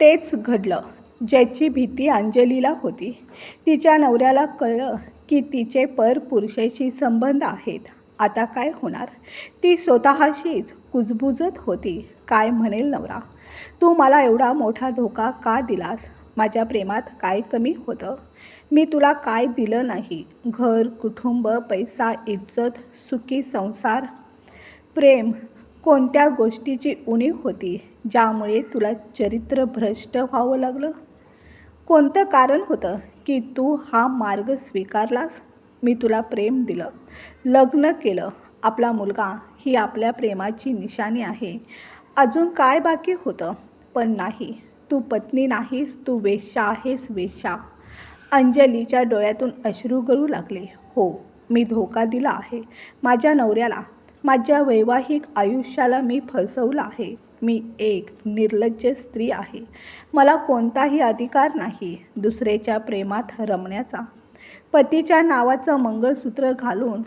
तेच घडलं ज्याची भीती अंजलीला होती. तिच्या नवऱ्याला कळलं की तिचे पर पुरुषाशी संबंध आहेत. आता काय होणार? ती स्वतःशीच कुजबुजत होती. काय म्हणेल नवरा? तू मला एवढा मोठा धोका का दिलास? माझ्या प्रेमात काय कमी होतं? मी तुला काय दिलं नाही? घर कुटुंब पैसा इज्जत सुखी संसार? प्रेम कोणत्या गोष्टीची उणीव होती ज्यामुळे तुला चरित्र भ्रष्ट व्हावं लागलं? कोणतं कारण होतं की तू हा मार्ग स्वीकारलास? मी तुला प्रेम दिलं लग्न केलं. आपला मुलगा ही आपल्या प्रेमाची निशाणी आहे. अजून काय बाकी होतं? पण नाही. तू पत्नी नाहीस तू वेश्या आहेस वेश्या. अंजलीच्या डोळ्यातून अश्रू गळू लागले. हो मी धोका दिला आहे. माझ्या नवऱ्याला माझ्या वैवाहिक आयुष्याला मी फसवलं आहे. मी एक निर्लज्ज स्त्री आहे. मला कोणताही अधिकार नाही दुसऱ्याच्या प्रेमात रमण्याचा. पतीच्या नावाचं मंगळसूत्र घालून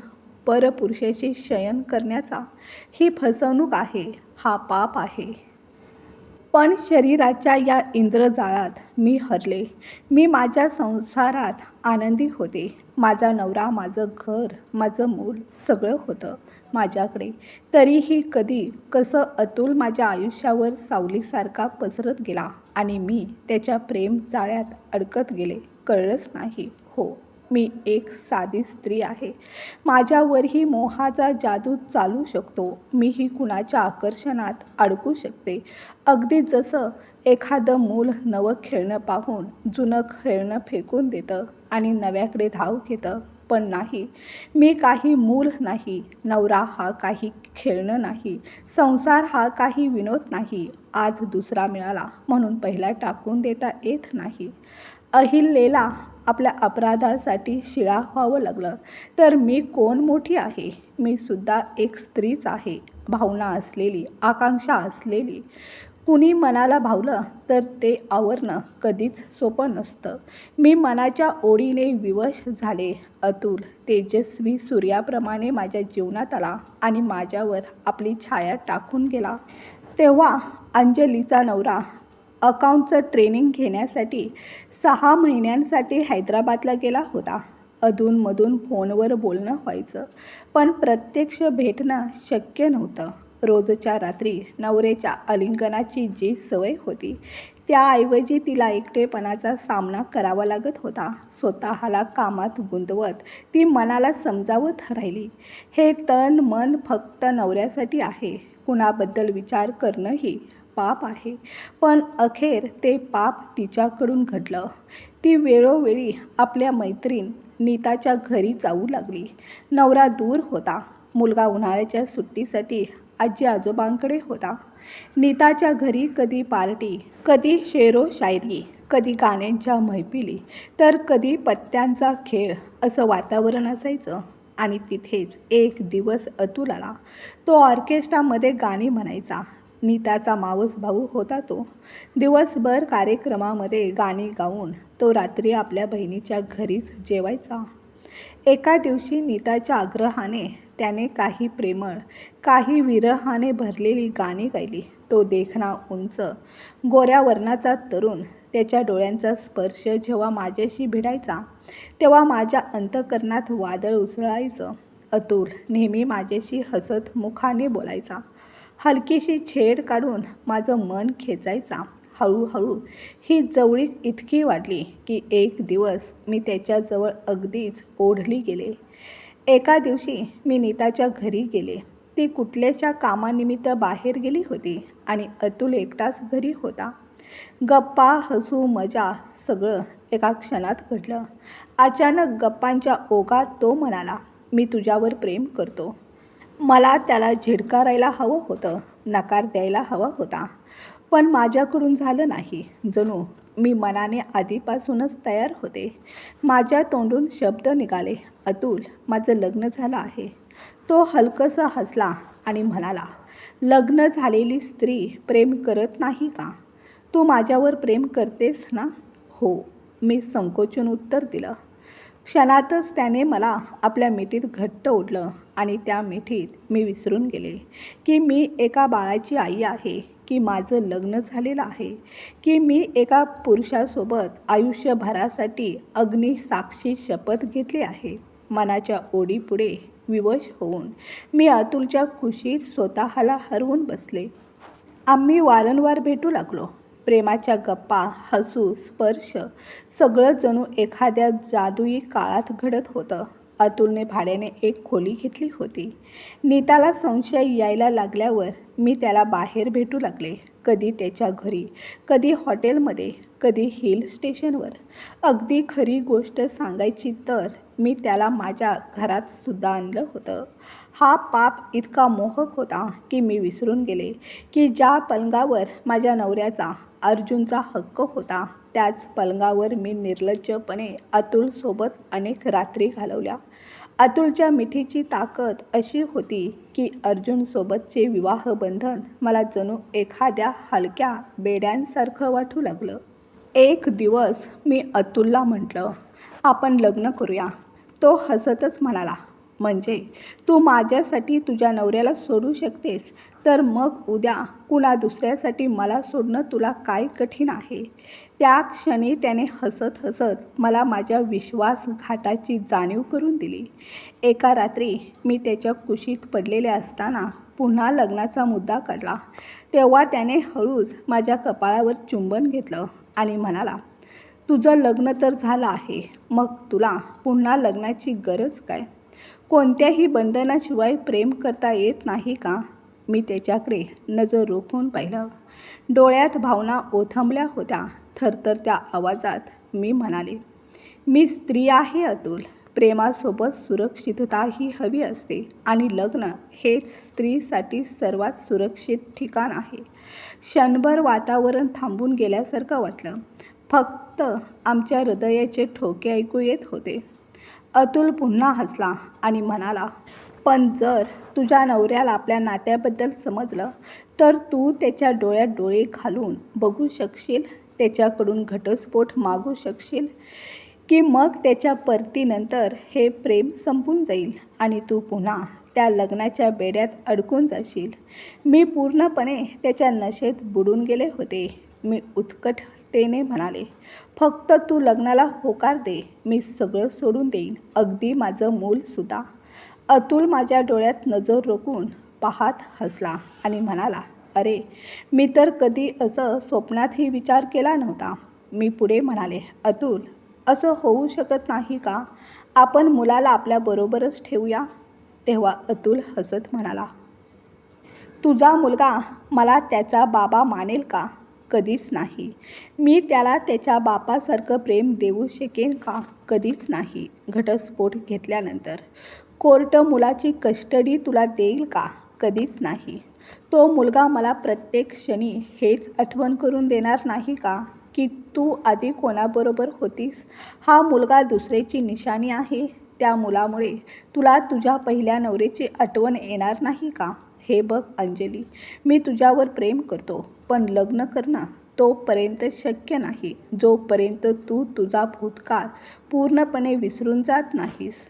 परपुरुषाचे शयन करण्याचा. ही फसवणूक आहे. हा पाप आहे. पण शरीराच्या या इंद्रजाळात मी हरले. मी माझ्या संसारात आनंदी होते. माझा नवरा माझं घर माझं मूल सगळं होतं माझ्याकडे. तरीही कधी कसं अतुल माझ्या आयुष्यावर सावलीसारखा पसरत गेला आणि मी त्याच्या प्रेम जाळ्यात अडकत गेले कळलंच नाही. हो मी एक साधी स्त्री आहे. माझ्यावरही मोहाचा जादू चालू शकतो. मीही कुणाच्या आकर्षणात अडकू शकते. अगदी जसं एखादं मूल नवं खेळणं पाहून जुनं खेळणं फेकून देतं आणि नव्याकडे धाव घेतं. पण नाही मी काही मूल नाही. नवरा हा काही खेळणं नाही. संसार हा काही विनोद नाही. आज दुसरा मिळाला म्हणून पहिला टाकून देता येत नाही. अहिल्येला आपल्या अपराधासाठी शिळा व्हावं लागलं. तर मी कोण मोठी आहे? मी सुद्धा एक स्त्रीच आहे. भावना असलेली आकांक्षा असलेली. कुणी मनाला भावलं तर ते आवरणं कधीच सोपं नसतं. मी मनाच्या ओढीने विवश झाले अतुल तेजस्वी सूर्याप्रमाणे माझ्या जीवनात आला आणि माझ्यावर आपली छाया टाकून गेला. तेव्हा अंजलीचा नवरा अकाउंटचं ट्रेनिंग घेण्यासाठी सहा महिन्यांसाठी हैदराबादला गेला होता. अधूनमधून फोनवर बोलणं व्हायचं पण प्रत्यक्ष भेटणं शक्य नव्हतं. रोजच्या रात्री नवरेच्या अलिंगनाची जी सवय होती त्याऐवजी तिला एकटेपणाचा सामना करावा लागत होता. स्वतःला कामात गुंतवत ती मनाला समजावत राहिली. हे तन मन फक्त नवऱ्यासाठी आहे. कुणाबद्दल विचार करणंही पाप आहे. पण अखेर ते पाप तिच्याकडून घडलं. ती वेळोवेळी आपल्या मैत्रीण नीताच्या घरी जाऊ लागली. नवरा दूर होता. मुलगा उन्हाळ्याच्या सुट्टीसाठी आजी आजोबांकडे होता. नीताच्या घरी कधी पार्टी कधी शेरो शायरी कधी गाण्यांच्या मैफिली तर कधी पत्त्यांचा खेळ असं वातावरण असायचं. आणि तिथेच एक दिवस अतुल आला तो ऑर्केस्ट्रामध्ये गाणी म्हणायचा. नीताचा मावस भाऊ होता तो. दिवसभर कार्यक्रमामध्ये गाणी गाऊन तो रात्री आपल्या बहिणीच्या घरीच जेवायचा. एका दिवशी नीताच्या आग्रहाने त्याने काही प्रेमळ काही विरहाने भरलेली गाणी गायली. तो देखणा उंच गोऱ्या वर्णाचा तरुण त्याच्या डोळ्यांचा स्पर्श जेव्हा माझ्याशी भिडायचा तेव्हा माझ्या अंतकरणात वादळ उसळायचं. अतुल नेहमी माझ्याशी हसत मुखाने बोलायचा. हलकीशी छेड काढून माझं मन खेचायचा. हळूहळू ही जवळीक इतकी वाढली की एक दिवस मी त्याच्याजवळ अगदीच ओढली गेले. एका दिवशी मी नीताच्या घरी गेले. ती कुठल्याच्या कामानिमित्त बाहेर गेली होती आणि अतुल एकटाच घरी होता. गप्पा हसू मजा सगळं एका क्षणात घडलं. अचानक गप्पांच्या ओघात तो म्हणाला मी तुझ्यावर प्रेम करतो. मला त्याला झिडकारायला हवं होतं नकार द्यायला हवा होता. पण माझ्याकडून झालं नाही. जणू मी मनाने आधीपासूनच तयार होते. माझ्या तोंडून शब्द निघाले. अतुल माझं लग्न झालं आहे. तो हलकसा हसला आणि म्हणाला लग्न झालेली स्त्री प्रेम करत नाही का? तू माझ्यावर प्रेम करतेस ना? हो. मी संकोचून उत्तर दिलं. क्षणातच त्याने मला आपल्या मिठीत घट्ट ओढलं आणि त्या मिठीत मी विसरून गेले की मी एका बाळाची आई आहे की माझं लग्न झालेलं आहे की मी एका पुरुषासोबत आयुष्यभरासाठी अग्निसाक्षी शपथ घेतली आहे. मनाच्या ओढीपुढे विवश होऊन मी अतुलच्या खुशीत स्वतःला हरवून बसले. आम्ही वारंवार भेटू लागलो. प्रेमाच्या गप्पा हसू स्पर्श सगळं जणू एखाद्या जादुई काळात घडत होतं. अतुलने भाड्याने एक खोली घेतली होती. नीताला संशय यायला लागल्यावर मी त्याला बाहेर भेटू लागले. कधी त्याच्या घरी कधी हॉटेलमध्ये कधी हिल स्टेशनवर. अगदी खरी गोष्ट सांगायची तर मी त्याला माझ्या घरात सुद्धा आणलं होतं. हा पाप इतका मोहक होता की मी विसरून गेले की ज्या पलंगावर माझ्या नवऱ्याचा अर्जुनचा हक्क होता. त्याच पलंगावर मी निर्लज्जपणे अतुलसोबत अनेक रात्री घालवल्या. अतुलच्या मिठीची ताकद अशी होती की अर्जुनसोबतचे विवाहबंधन मला जणू एखाद्या हलक्या बेड्यांसारखं वाटू लागलं. एक दिवस मी अतुलला म्हटलं आपण लग्न करूया. तो हसतच म्हणाला म्हणजे तू माझ्यासाठी तुझ्या नवऱ्याला सोडू शकतेस. तर मग उद्या कुणा दुसऱ्यासाठी मला सोडणं तुला काय कठीण आहे? त्या क्षणी त्याने हसत हसत मला माझ्या विश्वासघाताची जाणीव करून दिली. एका रात्री मी त्याच्या कुशीत पडलेले असताना पुन्हा लग्नाचा मुद्दा काढला. तेव्हा त्याने हळूच माझ्या कपाळावर चुंबन घेतलं आणि म्हणाला तुझं लग्न तर झालं आहे मग तुला पुन्हा लग्नाची गरज काय? कोणत्याही बंधनाशिवाय प्रेम करता येत नाही का? मी त्याच्याकडे नजर रोखून पाहिलं. डोळ्यात भावना ओथंबल्या होत्या. थरथरत्या आवाजात मी म्हणाले मी स्त्री आहे अतुल. प्रेमासोबत सुरक्षितताही हवी असते. आणि लग्न हेच स्त्रीसाठी सर्वात सुरक्षित ठिकाण आहे. क्षणभर वातावरण थांबून गेल्यासारखं वाटलं. फक्त आमच्या हृदयाचे ठोके ऐकू येत होते. अतुल पुन्हा हसला आणि म्हणाला पण जर तुझ्या नवऱ्याला आपल्या नात्याबद्दल समजलं तर तू त्याच्या डोळ्यात डोळे घालून बघू शकशील त्याच्याकडून घटस्फोट मागू शकशील की मग त्याच्या परतीनंतर हे प्रेम संपून जाईल आणि तू पुन्हा त्या लग्नाच्या बेड्यात अडकून जाशील. मी पूर्णपणे त्याच्या नशेत बुडून गेले होते. मी उत्कटतेने म्हणाले फक्त तू लग्नाला होकार दे मी सगळं सोडून देईन. अगदी माझं मूलसुद्धा अतुल माझ्या डोळ्यात नजर रोखून पाहत हसला आणि म्हणाला अरे मी तर कधी असं स्वप्नातही विचार केला नव्हता. मी पुढे म्हणाले अतुल असं होऊ शकत नाही का? आपण मुलाला आपल्याबरोबरच ठेवूया. तेव्हा अतुल हसत म्हणाला तुझा मुलगा मला त्याचा बाबा मानेल का? कधीच नाही. मी त्याला त्याच्या बापासारखं प्रेम देऊ शकेन का? कधीच नाही. घटस्फोट घेतल्यानंतर. कोर्ट मुलाची कस्टडी तुला देईल का? कधीच नाही. तो मुलगा मला प्रत्येक क्षणी हेच आठवण करून देणार नाही का? की तू आधी कोणाबरोबर होतीस? हा मुलगा दुसऱ्याची निशाणी आहे. त्या मुलामुळे तुला तुझ्या पहिल्या नवऱ्याची आठवण येणार नाही का? हे बघ अंजली. मी तुझ्यावर प्रेम करतो. पण लग्न करणं तोपर्यंत शक्य नाही. जोपर्यंत तू तुझा भूतकाळ पूर्णपणे विसरून जात नाहीस.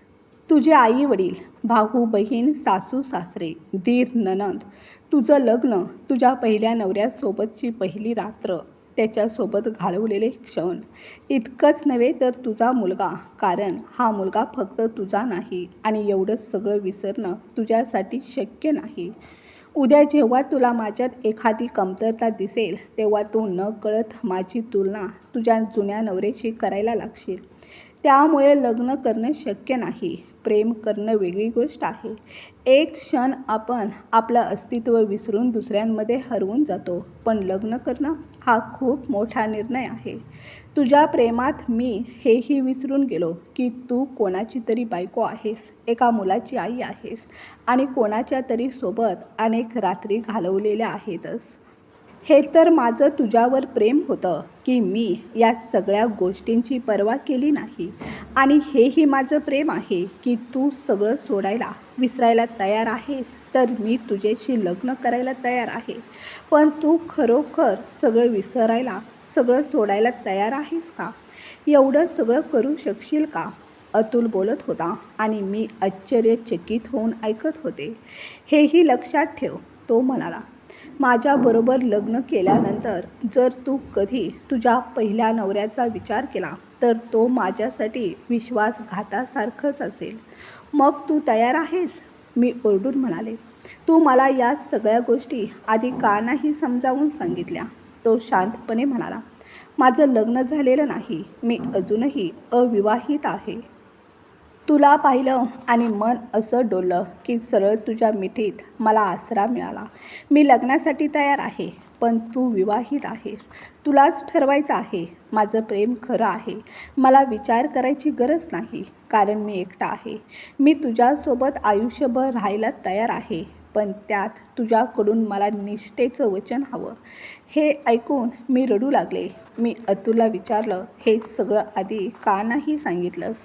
तुझे आई वडील भाऊ बहीण सासू सासरे दीर ननंद तुझं लग्न तुझ्या पहिल्या नवऱ्यासोबतची पहिली रात्र त्याच्यासोबत घालवलेले क्षण. इतकंच नव्हे तर तुझा मुलगा कारण हा मुलगा फक्त तुझा नाही आणि एवढंच सगळं विसरणं तुझ्यासाठी शक्य नाही. उद्या जेव्हा तुला माझ्यात एखादी कमतरता दिसेल तेव्हा तू न कळत माझी तुलना तुझ्या जुन्या नवऱ्याशी करायला लागशील. त्यामुळे लग्न करणं शक्य नाही. प्रेम करणं वेगळी गोष्ट आहे. एक क्षण आपण आपलं अस्तित्व विसरून दुसऱ्यांमध्ये हरवून जातो पण लग्न करणं हा खूप मोठा निर्णय आहे. तुझ्या प्रेमात मी हेही विसरून गेलो की तू कोणाची तरी बायको आहेस एका मुलाची आई आहेस आणि कोणाच्या तरी सोबत अनेक रात्री घालवलेल्या आहेतच. हे तर माझं तुझ्यावर प्रेम होतं की मी या सगळ्या गोष्टींची पर्वा केली नाही. आणि हेही माझं प्रेम आहे की तू सगळं सोडायला विसरायला तयार आहेस तर मी तुझ्याशी लग्न करायला तयार आहे. पण तू खरोखर सगळं विसरायला सगळं सोडायला तयार आहेस का? एवढं सगळं करू शकशील का? अतुल बोलत होता आणि मी आश्चर्यचकित होऊन ऐकत होते. हेही लक्षात ठेव तो म्हणाला. माझ्याबरोबर लग्न केल्यानंतर जर तू कधी तुझ्या पहिल्या नवऱ्याचा विचार केला तर तो माझ्यासाठी विश्वासघातासारखंच असेल. मग तू तयार आहेस? मी ओरडून म्हणाले. तू मला या सगळ्या गोष्टी आधी का नाही समजावून सांगितल्या? तो शांतपणे म्हणाला. माझं लग्न झालेलं नाही. मी अजूनही अविवाहित आहे. तुला पाहिलं आणि मन असं डोललं की सरळ तुझ्या मिठीत मला आसरा मिळाला. मी लग्नासाठी तयार आहे पण तू विवाहित आहेस. तुलाच ठरवायचं आहे. माझं प्रेम खरं आहे. मला विचार करायची गरज नाही कारण मी एकटा आहे. मी तुझ्यासोबत आयुष्यभर राहायला तयार आहे पण त्यात तुझ्याकडून मला निष्ठेचं वचन हवं. हे ऐकून मी रडू लागले. मी अतुलला विचारलं हे सगळं आधी का नाही सांगितलंस?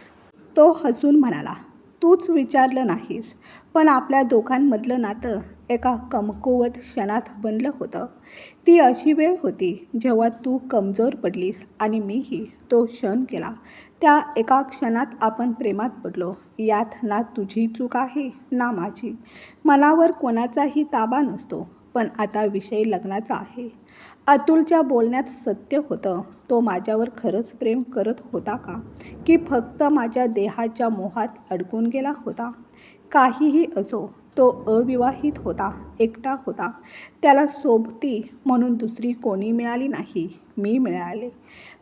तो हसून म्हणाला तूच विचारलं नाहीस पण आपल्या दोघांमधलं नातं एका कमकुवत क्षणात बनलं होतं. ती अशी वेळ होती जेव्हा तू कमजोर पडलीस आणि मीही तो क्षण केला त्या एका क्षणात आपण प्रेमात पडलो. यात ना तुझी चूक आहे ना माझी. मनावर कोणाचाही ताबा नसतो. पण आता विषय लग्नाचा आहे. अतुलच्या बोलण्यात सत्य होतं. तो माझ्यावर खरंच प्रेम करत होता का? की फक्त माझ्या देहाच्या मोहात अडकून गेला होता? काहीही असो तो अविवाहित होता एकटा होता. त्याला सोबती म्हणून दुसरी कोणी मिळाली नाही. मी मिळाले.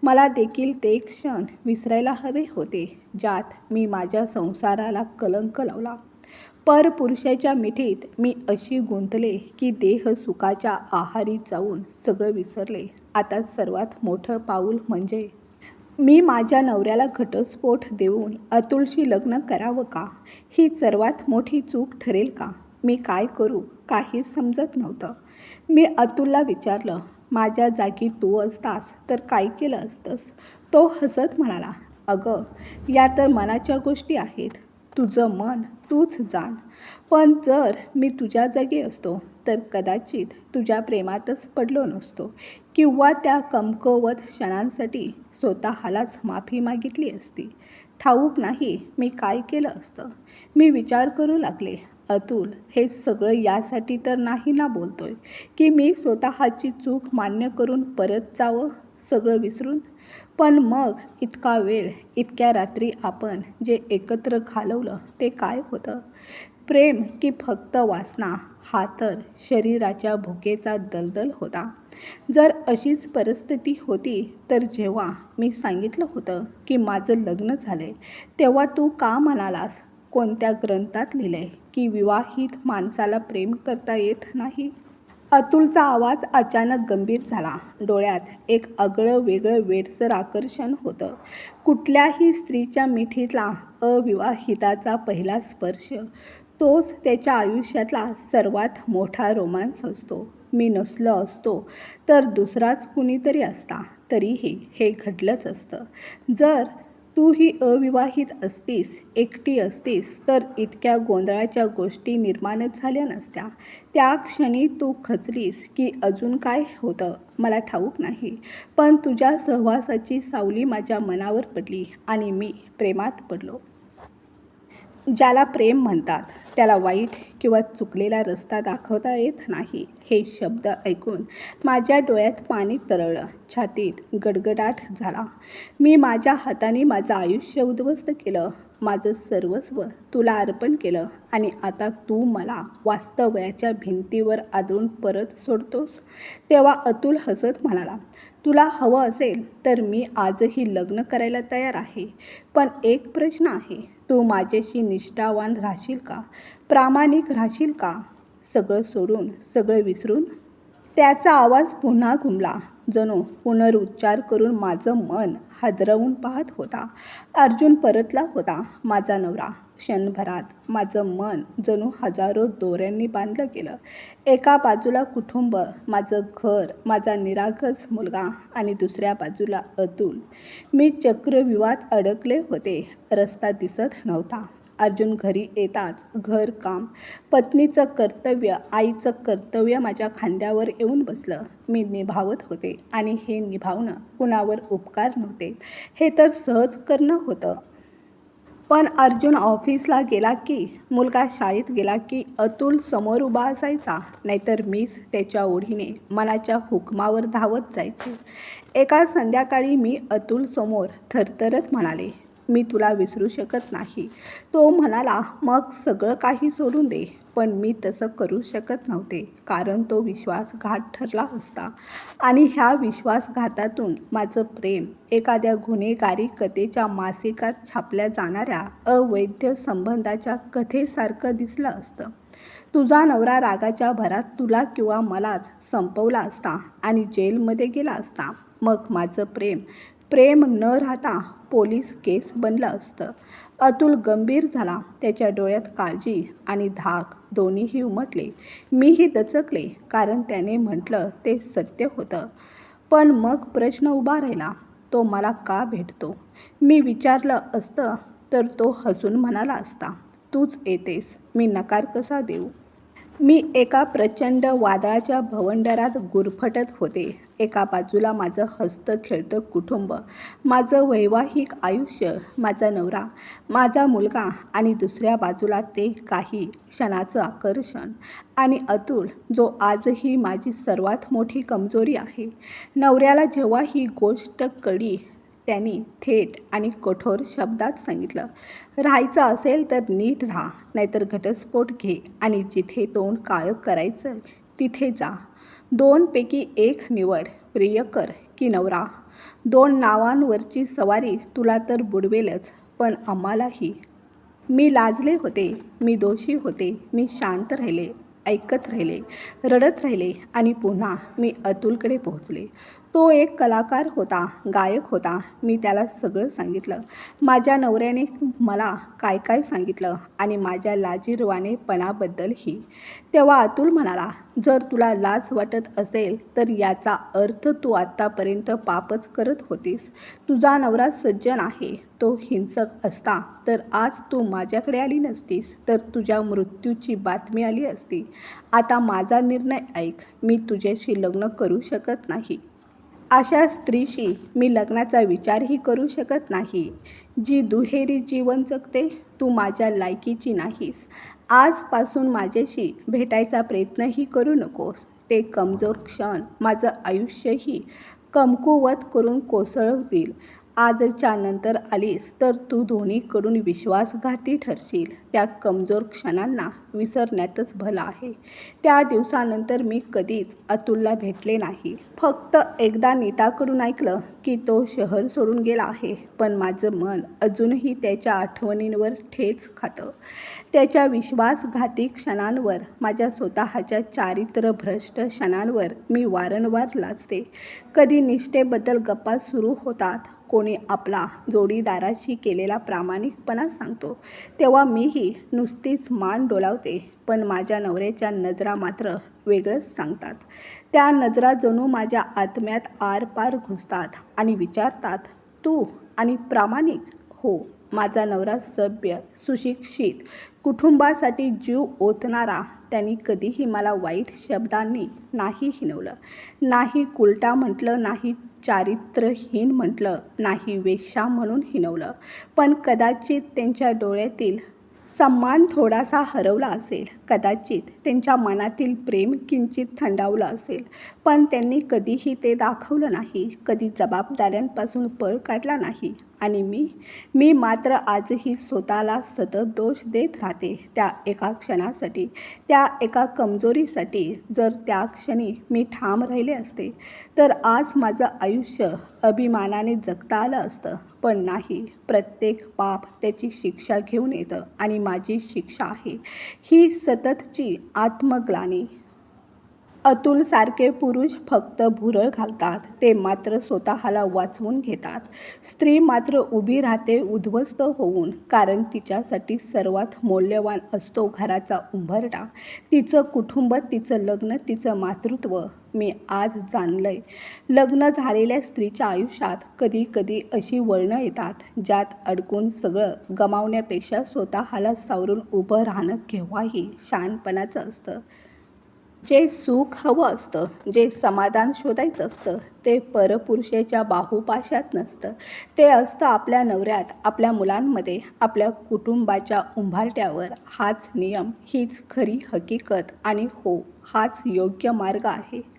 मला देखील ते क्षण विसरायला हवे होते ज्यात मी माझ्या संसाराला कलंक लावला. पर पुरुषाच्या मिठीत मी अशी गुंतले की देह सुखाच्या आहारी जाऊन सगळं विसरले. आता सर्वात मोठं पाऊल म्हणजे मी माझ्या नवऱ्याला घटस्फोट देऊन अतुलशी लग्न करावं का? ही सर्वात मोठी चूक ठरेल का? मी काय करू? काहीच समजत नव्हतं. मी अतुलला विचारलं माझ्या जागी तू असतास तर काय केलं असतंस? तो हसत म्हणाला अगं या तर मनाच्या गोष्टी आहेत. तुझं मन तूच जाण. पण जर मी तुझ्या जागी असतो तर कदाचित तुझ्या प्रेमातच पडलो नसतो. किंवा त्या कमकवत क्षणांसाठी स्वतःलाच माफी मागितली असती. ठाऊक नाही मी काय केलं असतं? मी विचार करू लागले अतुल हे सगळं यासाठी तर नाही ना बोलतोय? की मी स्वतःची चूक मान्य करून परत जावं सगळं विसरून? पण मग इतका वेळ इतक्या रात्री आपण जे एकत्र घालवलं ते काय होतं? प्रेम की फक्त वासना हा तर शरीराच्या भुकेचा दलदल होता. जर अशीच परिस्थिती होती तर जेव्हा मी सांगितलं होतं की माझं लग्न झालंय तेव्हा तू का म्हणालास? कोणत्या ग्रंथात लिहिलं आहे की विवाहित माणसाला प्रेम करता येत नाही? अतुलचा आवाज अचानक गंभीर झाला. डोळ्यात एक आगळं वेगळं वेडसर आकर्षण होतं. कुठल्याही स्त्रीच्या मिठीतला अविवाहिताचा पहिला स्पर्श तोच त्याच्या आयुष्यातला सर्वात मोठा रोमांस असतो. मी नसलो असतो तर दुसराच कुणीतरी असता. तरीही हे घडलंच असतं. जर तू ही अविवाहित असतीस एकटी असतीस तर इतक्या गोंधळाच्या गोष्टी निर्माणच झाल्या नसत्या. त्या क्षणी तू खचलीस की अजून काय होतं? मला ठाऊक नाही. पण तुझ्या सहवासाची सावली माझ्या मनावर पडली आणि मी प्रेमात पडलो. ज्याला प्रेम म्हणतात त्याला वाईट किंवा चुकलेला रस्ता दाखवता येत नाही. हे शब्द ऐकून माझ्या डोळ्यात पाणी तरळलं छातीत गडगडाट झाला. मी माझ्या हाताने माझं आयुष्य उद्ध्वस्त केलं. माझं सर्वस्व तुला अर्पण केलं आणि आता तू मला वास्तव्याच्या भिंतीवर आदळून परत सोडतोस. तेव्हा अतुल हसत म्हणाला तुला हवं असेल तर मी आजही लग्न करायला तयार आहे. पण एक प्रश्न आहे तू माझ्याशी निष्ठावान राहशील का? प्रामाणिक राहशील का? सगळं सोडून सगळं विसरून? त्याचा आवाज पुन्हा घुमला. जणू पुनरुच्चार करून माझं मन हादरवून पाहत होता. अर्जुन परतला होता माझा नवरा. क्षणभरात माझं मन जणू हजारो दोऱ्यांनी बांधलं गेलं. एका बाजूला कुटुंब माझं घर माझा निरागस मुलगा आणि दुसऱ्या बाजूला अतुल. मी चक्रव्यूहात अडकले होते. रस्ता दिसत नव्हता. अर्जुन घरी येताच घरकाम पत्नीचं कर्तव्य आईचं कर्तव्य माझ्या खांद्यावर येऊन बसलं. मी निभावत होते आणि हे निभावणं कुणावर उपकार नव्हते. हे तर सहज करणं होतं. पण अर्जुन ऑफिसला गेला की मुलगा शाळेत गेला की अतुल समोर उभा असायचा. नाहीतर मीच त्याच्या ओढीने मनाच्या हुकमावर धावत जायचे. एका संध्याकाळी मी अतुल समोर थरथरत म्हणाले मी तुला विसरू शकत नाही. तो म्हणाला मग सगळं काही सोडून दे. पण मी तसं करू शकत नव्हते कारण तो विश्वासघात ठरला असता. आणि ह्या विश्वासघातातून माझं प्रेम एखाद्या गुन्हेगारी कथेच्या मासिकात छापल्या जाणाऱ्या अवैध संबंधाच्या कथेसारखं दिसलं असतं. तुझा नवरा रागाच्या भरात तुला किंवा मलाच संपवला असता आणि जेलमध्ये गेला असता. मग माझं प्रेम प्रेम न राहता पोलीस केस बनलं असतं. अतुल गंभीर झाला. त्याच्या डोळ्यात काळजी आणि धाक दोन्हीही उमटले. मीही दचकले कारण त्याने म्हटलं ते सत्य होतं. पण मग प्रश्न उभा राहिला. तो मला का भेटतो? मी विचारलं असतं तर तो हसून म्हणाला असता तूच येतेस. मी नकार कसा देऊ? मी एका प्रचंड वादळाच्या भवंडरात गुरफटत होते. एका बाजूला माझं हस्त खेळतं कुटुंब माझं वैवाहिक आयुष्य माझा नवरा माझा मुलगा आणि दुसऱ्या बाजूला ते काही क्षणाचं आकर्षण आणि अतुल जो आजही माझी सर्वात मोठी कमजोरी आहे. नवऱ्याला जेव्हा ही गोष्ट कळी त्यांनी थेट आणि कठोर शब्दात सांगितलं. राहायचं असेल तर नीट राहा नाहीतर घटस्फोट घे आणि जिथे तोंड काळं करायचं तिथे जा. दोनपैकी एक निवड प्रियकर की नवरा. दोन नावांवरची सवारी तुला तर बुडवेलच पण आम्हालाही. मी लाजले होते मी दोषी होते मी शांत राहिले ऐकत राहिले रडत राहिले आणि पुन्हा मी अतुलकडे पोहोचले. तो एक कलाकार होता गायक होता. मी त्याला सगळं सांगितलं. माझ्या नवऱ्याने मला काय काय सांगितलं आणि माझ्या लाजीरवानेपणाबद्दलही तेव्हा अतुल म्हणाला जर तुला लाज वाटत असेल तर याचा अर्थ तू आत्तापर्यंत पापच करत होतीस. तुझा नवरा सज्जन आहे तो हिंसक असता तर आज तू माझ्याकडे आली नसतीस तर तुझ्या मृत्यूची बातमी आली असती. आता माझा निर्णय ऐक. मी तुझ्याशी लग्न करू शकत नाही. अशा स्त्रीशी मी लग्नाचा विचारही करू शकत नाही. जी दुहेरी जीवन जगते तू माझ्या लायकीची नाहीस. आजपासून माझ्याशी भेटायचा प्रयत्नही करू नकोस. ते कमजोर क्षण माझं आयुष्यही कमकुवत करून कोसळवतील आजच्या नंतर आलीस तर तू दोन्हीकडून विश्वासघाती ठरशील. त्या कमजोर क्षणांना विसरण्यातच भलं आहे. त्या दिवसानंतर मी कधीच अतुलला भेटले नाही. फक्त एकदा नीताकडून ऐकलं की तो शहर सोडून गेला आहे. पण माझं मन अजूनही त्याच्या आठवणींवर ठेच खातं. त्याच्या विश्वासघाती क्षणांवर माझ्या स्वतःच्या चारित्र्यभ्रष्ट क्षणांवर मी वारंवार लाजते. कधी निष्ठेबद्दल गप्पा सुरू होतात कोणी आपला जोडीदाराशी केलेला प्रामाणिकपणा सांगतो तेव्हा मीही नुसतीच मान डोलावते. पण माझ्या नवऱ्याच्या नजरा मात्र वेगळंच सांगतात. त्या नजरा जणू माझ्या आत्म्यात आरपार घुसतात आणि विचारतात तू आणि प्रामाणिक? हो माझा नवरा सभ्य सुशिक्षित कुटुंबासाठी जीव ओतणारा त्यांनी कधीही मला वाईट शब्दांनी नाही हिनवलं नाही कुलटा म्हटलं नाही चारित्र्यहीन म्हटलं नाही वेश्या म्हणून हिनवलं पण कदाचित त्यांच्या डोळ्यातील सम्मान थोडासा हरवला असेल. कदाचित त्यांच्या मनातील प्रेम किंचित थंडावलं असेल. पण त्यांनी कधीही ते दाखवलं नाही. कधी जबाबदाऱ्यांपासून पळ काढला नाही. आणि मी मी मात्र आजही स्वतःला सतत दोष देत राहते. त्या एका क्षणासाठी त्या एका कमजोरीसाठी जर त्या क्षणी मी ठाम राहिले असते तर आज माझं आयुष्य अभिमानाने जगता आलं असतं. पण नाही प्रत्येक पाप त्याची शिक्षा घेऊन येतं आणि माझी शिक्षा आहे. ही सततची आत्मग्लानी अतुलसारखे पुरुष फक्त भुरळ घालतात. ते मात्र स्वतःला वाचवून घेतात. स्त्री मात्र उभी राहते उद्ध्वस्त होऊन कारण तिच्यासाठी सर्वात मौल्यवान असतो घराचा उंबरटा तिचं कुटुंब तिचं लग्न तिचं मातृत्व मी आज जाणलंय. लग्न झालेल्या स्त्रीच्या आयुष्यात कधी कधी अशी वळणं येतात ज्यात अडकून सगळं गमावण्यापेक्षा स्वतःला सावरून उभं राहणं केव्हाही शहाणपणाचं असतं. जे सुख हवं असतं जे समाधान शोधायचं असतं ते परपुरुषेच्या बाहुपाशात नसतं. ते असतं आपल्या नवऱ्यात आपल्या मुलांमध्ये आपल्या कुटुंबाच्या उंभारट्यावर. हाच नियम हीच खरी हकीकत आणि हो हाच योग्य मार्ग आहे.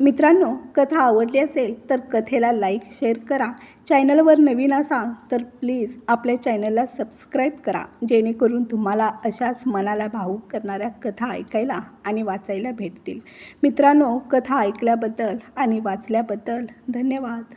मित्रांनो कथा आवडली असेल तर कथेला लाईक शेअर करा. चॅनलवर नवीन असाल तर प्लीज आपल्या चॅनलला सबस्क्राईब करा. जेणेकरून तुम्हाला अशाच मनाला भावूक करणाऱ्या कथा ऐकायला आणि वाचायला भेटतील. मित्रांनो कथा ऐकल्याबद्दल आणि वाचल्याबद्दल धन्यवाद.